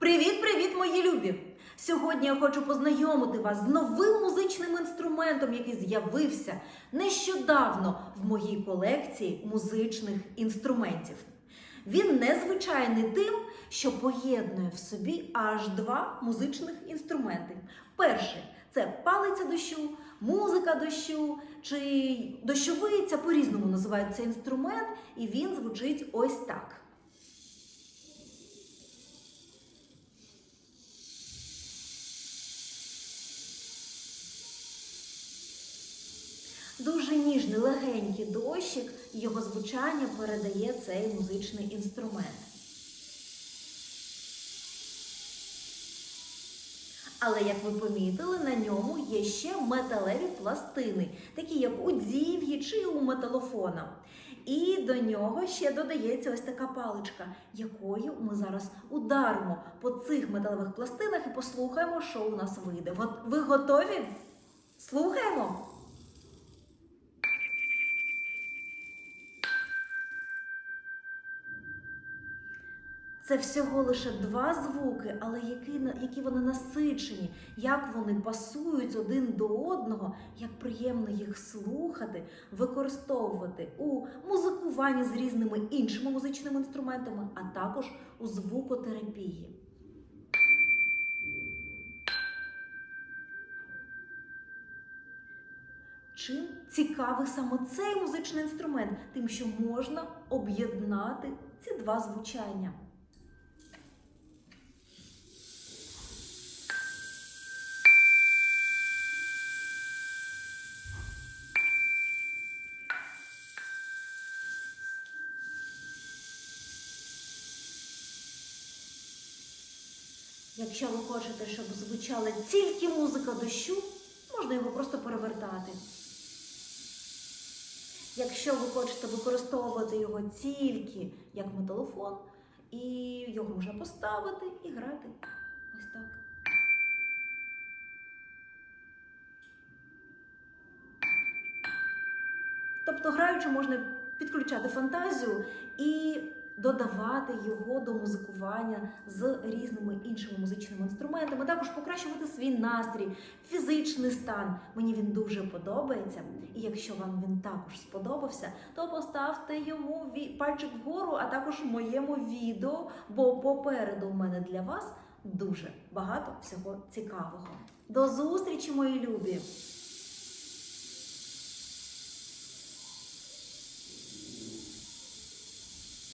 Привіт-привіт, мої любі! Сьогодні я хочу познайомити вас з новим музичним інструментом, який з'явився нещодавно в моїй колекції музичних інструментів. Він незвичайний тим, що поєднує в собі аж два музичних інструменти. Перший це палиця дощу, музика дощу чи дощовиця, по-різному називається інструмент, і він звучить ось так. Дуже ніжний, легенький дощик, його звучання передає цей музичний інструмент. Але, як ви помітили, на ньому є ще металеві пластини, такі як у дзів'ї чи у металофона. І до нього ще додається ось така паличка, якою ми зараз ударимо по цих металевих пластинах і послухаємо, що у нас вийде. Ви готові? Слухаємо! Це всього лише два звуки, але які, які вони насичені, як вони пасують один до одного, як приємно їх слухати, використовувати у музикуванні з різними іншими музичними інструментами, а також у звукотерапії. Чим цікавий саме цей музичний інструмент? Тим, що можна об'єднати ці два звучання. Якщо ви хочете, щоб звучала тільки музика дощу, можна його просто перевертати. Якщо ви хочете використовувати його тільки як металофон, і його можна поставити і грати ось так. Тобто, граючи, можна підключати фантазію і додавати його до музикування з різними іншими музичними інструментами, також покращувати свій настрій, фізичний стан. Мені він дуже подобається. І якщо вам він також сподобався, то поставте йому пальчик вгору, а також моєму відео, бо попереду у мене для вас дуже багато всього цікавого. До зустрічі, мої любі!